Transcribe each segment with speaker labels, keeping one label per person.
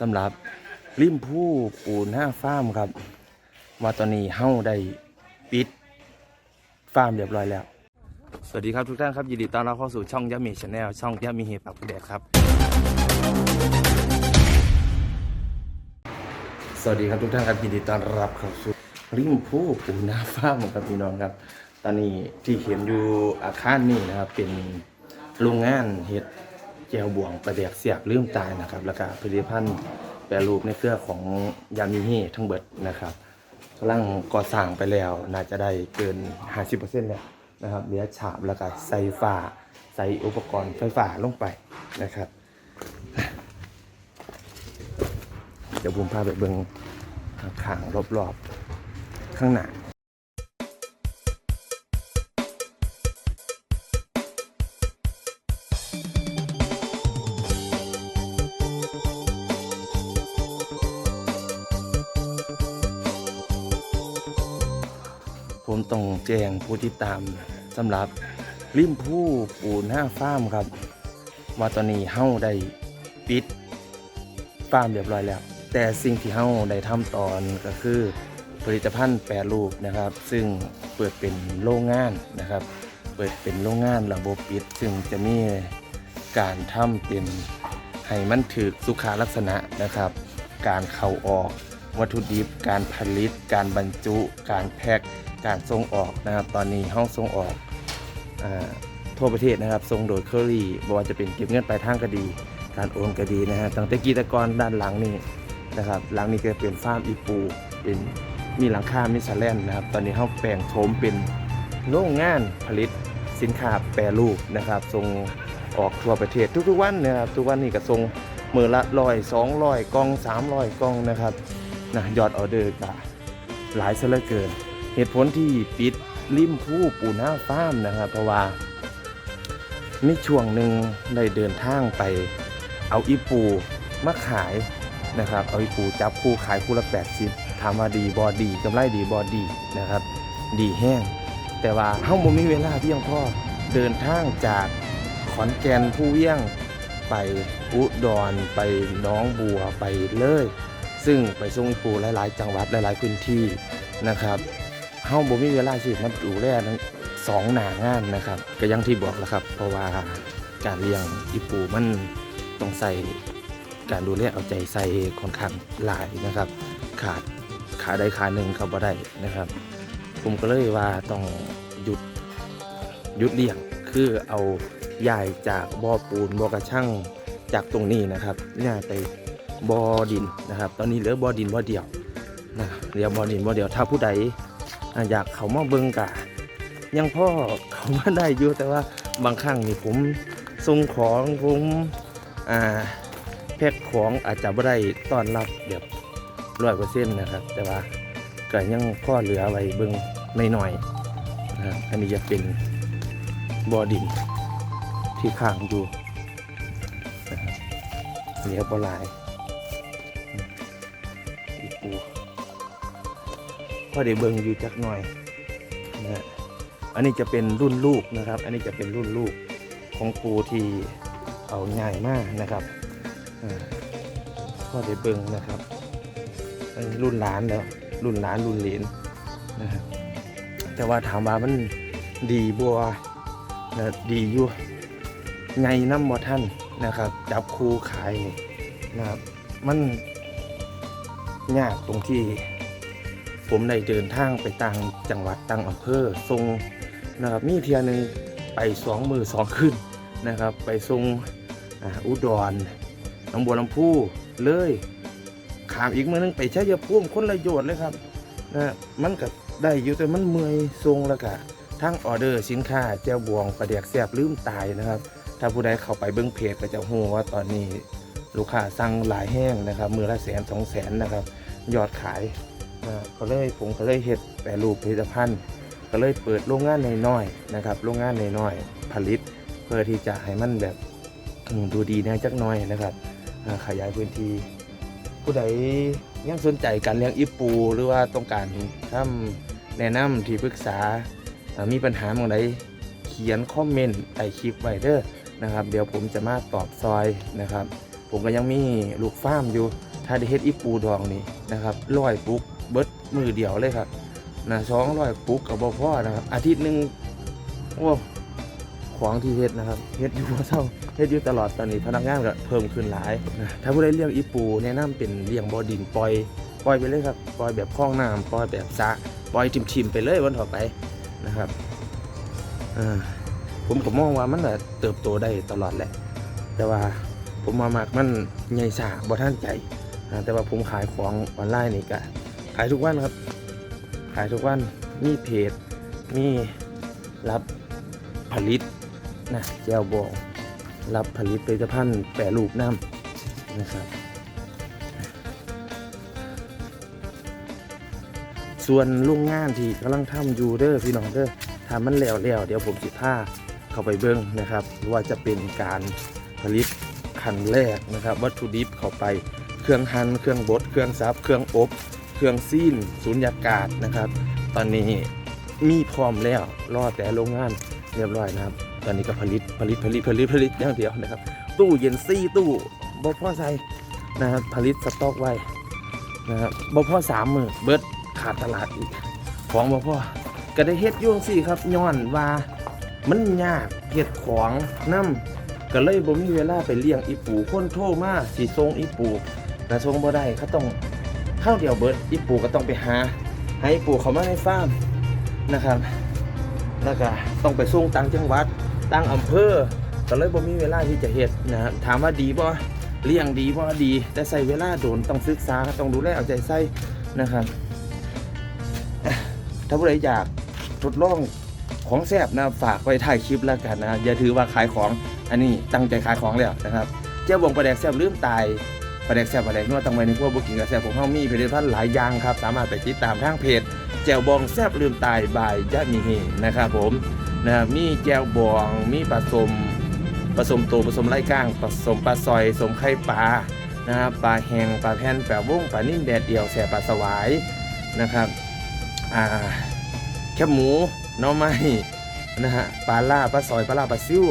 Speaker 1: สำหรับริมผู้ปูหน้าฟาร์มครับ ว่าตอนนี้เฮ้าได้ปิดฟาร์มเรียบร้อยแล้ว สวัสดีครับทุกท่านครับยินดีต้อนรับเข้าสู่ช่องยามีชาแนลช่องยามีเฮปักแดกครับ สวัสดีครับทุกท่านครับยินดีต้อนรับเข้าสู่ริมผู้ปูหน้าฟาร์มครับพี่น้องครับ ตอนนี้ที่เห็นอยู่อาคารนี่นะครับเป็นโรงงานเห็ด แจวบวงประเดียกเสียบลืมตายนะครับ แล้วก็ผลิตภัณฑ์แปรรูปในเครือของยามีเฮทั้งเบิดนะครับกำลังก่อสร้างไปแล้วน่าจะได้เกิน 50%แล้วนะครับเหลือฉาบแล้วก็ใส่ฝาใส่อุปกรณ์ไฟฟ้าลงไปนะครับเดี๋ยวผมพาไปเบิงข้างรอบๆข้างหน้า ผมต้องแจ้งผู้ที่ตามสำหรับริมผู้ปูหน้าฟาร์มครับ ว่าตอนนี้เฮ้าได้ปิดฟาร์มเรียบร้อยแล้ว แต่สิ่งที่เฮ้าได้ทำตอนก็คือผลิตภัณฑ์แปรรูปนะครับ ซึ่งเปิดเป็นโรงงานนะครับ เปิดเป็นโรงงานระบบปิด ซึ่งจะมีการทำเป็นให้มันถือสุขาลักษณะนะครับ การเข้าออก วัตถุดิบ การผลิต การบรรจุ การแพ็ค การส่งออกนะครับ ตอนนี้ห้องส่งออกอทั่วประเทศนะครับส่งโดยเคอรี่บ่ว่าจะเป็นเก็บเงินปลายทางก็ดี การโอนก็ดีนะฮะตั้งแต่กีตะกรด้านหลังนี่นะครับหลังนี้ก็เป็นฟาร์มอีปู เป็นมีหลังคามีสแลนนะครับ ตอนนี้ห้องแปลงโฉมเป็นโรงงานผลิตสินค้าแปรรูปนะครับส่งออกทั่วประเทศทุกๆวันนะครับทุกวันนี้ก็ส่งมือละร้อยสองร้อยกล่องสามร้อยกล่องนะครับ นะยอดออเดอร์ก็หลายซะเหลือเกิน เหตุผลที่ปิดริมผู้ปูหน้าฟ้าร์มนะครับเพราะว่ามีช่วงหนึ่งได้เดินทางไป เอาอีปูมาขายนะครับ เอาอีปูจับคู่ขายคู่ละ 80ถามว่าดีบอดีกำไรดีบอดีนะครับ ดีแห้ง แต่ว่าเฮาบ่มีเวลาเพียงพอเดินทางจากขอนแก่นผู้เวียงไปอุดรไปน้องบัวไปเลย ซึ่งไปส่งอีปูหลาย ๆ จังหวัดหลาย ๆ พื้นที่นะครับเฮาบ่มีเวลาสิมาดูแลทั้งสองหนางานนะครับ ก็ยังที่บอกแล้วครับ เพราะว่าการเลี้ยงอีปูมันต้องใส่การดูแลเอาใจใส่ค่อนข้างหลายนะครับ ขาดขาใดขาหนึ่งเขาบ่ได้นะครับ ผมก็เลยว่าต้องหยุดหยุดเลี้ยงคือเอาย้ายจากบ่อปูนบ่อกระช่างจากตรงนี้นะครับย้ายไป บ่อดินนะครับ ตอนนี้เหลือบ่อดินบ่อเดียวนะเหลือบ่อดินบ่อเดียว ถ้าผู้ใดอยากเขามาเบิงกะยังพ่อเขามาได้อยู่แต่ว่าบางครั้งนี่ผมส่งของผมอ่าแพ็คของอาจจะไม่ได้ต้อนรับแบบร้อยเปอร์เซ็นต์นะครับ แต่ว่าก็ยังพ่อเหลือไว้เบิ่งหน่อยๆนะครับอันนี้จะเป็นบอดินที่ข้างอยู่นะครับเหลือปลาย ปูพอได้เบิ่งอยู่จักหน่อยนะอันนี้จะเป็นรุ่นลูกนะครับ อันนี้จะเป็นรุ่นลูกของปูที่เอาง่ายมากนะครับอ่าพอได้เบิ่งนะครับอันนี้รุ่นหลานแล้วรุ่นหลานรุ่นเหลนนะครับแต่ว่าถามว่ามันดีบัวนะดีอยู่ไงน้ำบ่ท่านนะครับ จับคูขายนี่นะครับ มัน ยากตรงที่ ผมได้เดินทางไปต่างจังหวัดต่างอำเภอทรงนะครับมีเทียหนึ่งไปสองมือสองขึ้นนะครับ ไปทรงอ,อุดรหนองบัวลำพูเลยขามอีกมือนึงไปชัยภูมิคนละโยชน์เลยครับนะมันก็ได้อยู่แต่มันเมื่อยทรงแล้วก็ทั้งออเดอร์สินค้าแจ้วบวงประเดียกแสบลืมตายนะครับ ถ้าผู้ใดเข้าไปเบิ้งเพจก็จะหูว่าตอนนี้ ลูกค้าสั่งหลายแห้งนะครับ มือละแสนสองแสนนะครับ ยอดขายก็เลยผมก็เลยเฮ็ดแปรรูปผลิตภัณฑ์ก็เลยเปิดโรงงานน้อยๆนะครับ โรงงานน้อยๆผลิต เพื่อที่จะให้มันแบบดูดีน่จักน้อยนะครับ ขยายพื้นที่ผู้ใดยังสนใจการเลี้ยงอีปู หรือว่าต้องการทำแนะนำที่ปรึกษาอ่ามีปัญหาบางใดเขียนคอมเมนต์ใต้คลิปไว้เด้อนะครับ เดี๋ยวผมจะมาตอบซอยนะครับ ผมก็ยังมีลูกฟาร์มอยู่ถ้าได้เฮ็ดอีปูดองนี่นะครับร้อยปุกเบิดมือเดียวเลยครับนะสองร้อยปุกกับบ่พ่อนะครับ อาทิตย์หนึ่งโอ้ของที่เฮ็ดนะครับเฮ็ดอยู่บ่เศร้าเฮ็ดอยู่ตลอดตอนนี้พนักงานก็เพิ่มขึ้นหลายนะถ้าผู้ใดเลี้ยงอีปูแนะนำเป็นเลี้ยงบ่อดินปล่อยปล่อยไปเลยครับปล่อยแบบคลองน้ำปล่อยแบบสะปล่อยทิมๆไปเลยวันต่อไปนะครับผมก็มองว่ามันเติบโตได้ตลอดแหละ แต่ว่า ผมมามากมันใหญ่สาบ่ท่านใจอ่แต่ว่าผมขายของออนไลน์นี่ก็ขายทุกวันครับ ขายทุกวันมีเพจมีรับผลิตนะแจวบองรับผลิตผลิตภัณฑ์แปรรูปน้ำนะครับ ส่วนโรงงานที่กำลังทำอยู่เด้อพี่น้องเด้อทำมันแล้วแล้วเดี๋ยวผมสิพาเข้าไปเบิ้งนะครับว่าจะเป็นการผลิต ขั้นแรกนะครับ วัตถุดิบเข้าไป เครื่องหั่นเครื่องบด เครื่องซับ เครื่องอบ เครื่องซีนสูญญากาศนะครับ ตอนนี้มีพร้อมแล้วรอแต่โรงงานเรียบร้อยนะครับ ตอนนี้ก็ผลิตผลิตผลิตผลิตผลิตอย่างเดียวนะครับ ตู้เย็นซี่ตู้บ่พ่อใส่นะครับผลิตสต็อกไว้นะครับบ่พ่อสามมือเบิดขาดตลาดอีกของบ่พ่อก็ได้เฮ็ดยุ่งสิครับย้อนว่ามันยากเฮ็ดของนํ ก็เลยบ่มีเวลาไปเลี้ยงอีปูคนโทรมาสิส่งอีปูนะส่งบ่ได้เขาต้องข้าวเดียวเบิร์ดอีปูก็ต้องไปหาให้อปูเขามาในฟาร์มนะครับ แล้วก็ต้องไปส่งต่างจังหวัดต่างอำเภอก็เลยบ่มีเวลาที่จะเฮ็ดนะครับถามว่าดีบ่เลี้ยงดีบ่ดี แต่ใส่เวลาโดนต้องศึกษาต้องดูแลเอาใจใส่นะครับ ถ้าผู้ใดอยากทดลองของแซ่บนะฝากไว้ถ่ายคลิปแล้วกันนะ อย่าถือว่าขายของ อันนี้ตั้งใจขายของแล้วนะครับเจ้าบงประแดกแซ่บลืมตายปลาแดกแซ่บปลาแดกนวดตังไว้ในพวกบุกินกับแซ่บของเฮามีผลิตภัณฑ์หลายอย่างครับ สามารถไปติดตามทางเพจแจวบองแซ่บลืมตายบายยะมีเฮนะครับผมนะครับมีแจวบองมีผสมผสมโตผสมไร่ก้างผสมปลาซอยผสมไข่ปลานะครับปลาแห้งปลาแผ่นแปะวงปลานิ่มแดดเดียวแซ่บปลาสวายนะครับอ่าแคบหมูน้อไม้นะฮะปลาล่าปลาซอยปลาล่าปลาซิว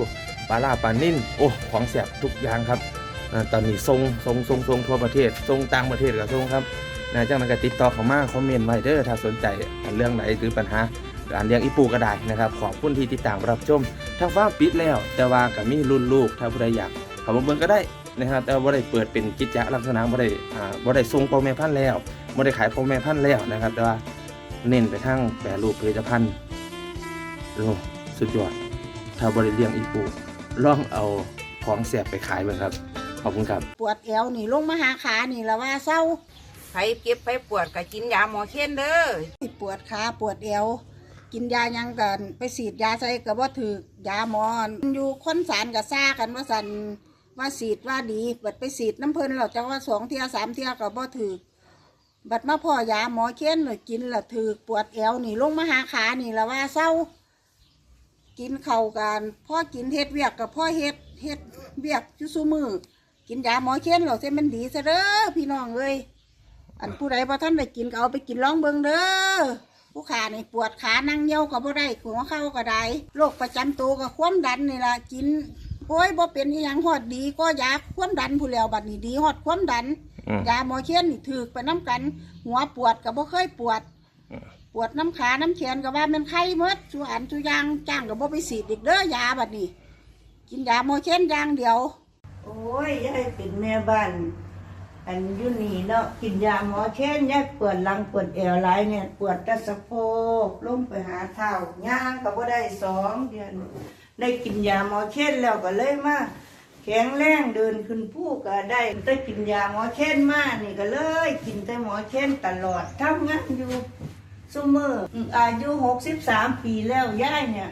Speaker 1: ปลาล่าปลานิ่นโอ้ของแซ่บทุกอย่างครับตอนนี้ทรงทรงทรงทรงทั่วประเทศทรงต่างประเทศกับทรงครับนะจากนั้นก็ติดต่อเขามาคอมเมนต์ไว้เด้อถ้าสนใจเรื่องไหนหรือปัญหาการเลี้ยงอีปูก็ได้นะครับ ขอบคุณที่ติดตามรับชมทางฟ้าปิดแล้ว แต่ว่าก็มีรุ่นลูกถ้าผู้ใดอยากเขามาเบิ่งก็ได้นะครับแต่ว่าบ่ได้เปิดเป็นกิจจลักษณะบ่ได้อ่าบ่ได้ส่งพ่อแม่พันธุ์แล้วบ่ได้ขายพ่อแม่พันธุ์แล้วนะครับ แต่ว่าเน้นไปทางแปรรูปผลิตภัณฑ์โอ้สุดยอดถ้าบ่ได้เลี้ยงอีปู ลองเอาของแสบไปขายเบิ่งครับ ขอบคุณครับ
Speaker 2: ปวดแอวนี่ลงมาหาขานี่ละว่าเศร้า
Speaker 3: ไผเก็บไผปวดก็กินยาหมอเค้นเด้อ
Speaker 2: ปวดขาปวดแอวกินยาหยังกันไปฉีดยาใส่ก็บ่ถือกยาหมอนอยู่คนสารกับซ่ากันว่าสันว่าฉีดว่าดีบัดไปฉีดน้ำเพลินเราจะว่าสองเที่ยสามเที่ยก็บ่ถือกบัดมาพ่อยาหมอเค้นเลยกินและถือกปวดแอวนี่ลงมาหาขานี่ละว่าเศร้า กินเข่าวกันพ่อกินเฮ็ดเวียกกับพ่อเฮ็ดเฮ็ดเวียกจุซุมือกินยาหมอเค้นเราเส้นมันดีซะเด้อพี่น้องเอ้ยอันผู้ใดพอท่านไปกินก็เอาไปกินร้องเบิงเด้อผู้ขานี่ปวดขานั่งเยี่ยวก็บ่ได้หัวเข้าก็ได้โรคประจำตัวก็ความดันนี่ล่ะกินโอ้ยบ่เป็นอหยังฮอดดีก็ยาความดันผู้แล้วบัดนี้ดีฮอดความดัน
Speaker 1: อืม
Speaker 2: ยาหมอเชียนนี่ถือไปน้ำกัน หัวปวดก็บ่เคยปวด ปวดน้ำขาน้ำแขนก็ว่ามันไข้เมดสุอันสุยางจ้างก็บ่ไปฉีดอีกเด้อยาบัดนี้กินยาหมเชียนยางเดียว
Speaker 4: โอ้ยยายเป็นแม่บ้าน อันอยุนี่เนาะกินยาหมอเช่นยายปวดหลังปวดเอวหลายเนี่ย ปวดตะสะโพกลงไปหาเท้าย่างก็บ่ได้สองเดือน ได้กินยาหมอเช่นแล้วก็เลยมาแข็งแรงเดินขึ้นผู้ก็ได้ได้กินยาหมอเช่นมากนี่ก็เลย กินแต่หมอเช่นตลอดทำงานอยู่ ซุมืออร์อายุหกสิบสามปีแล้วย่ายเนี่ย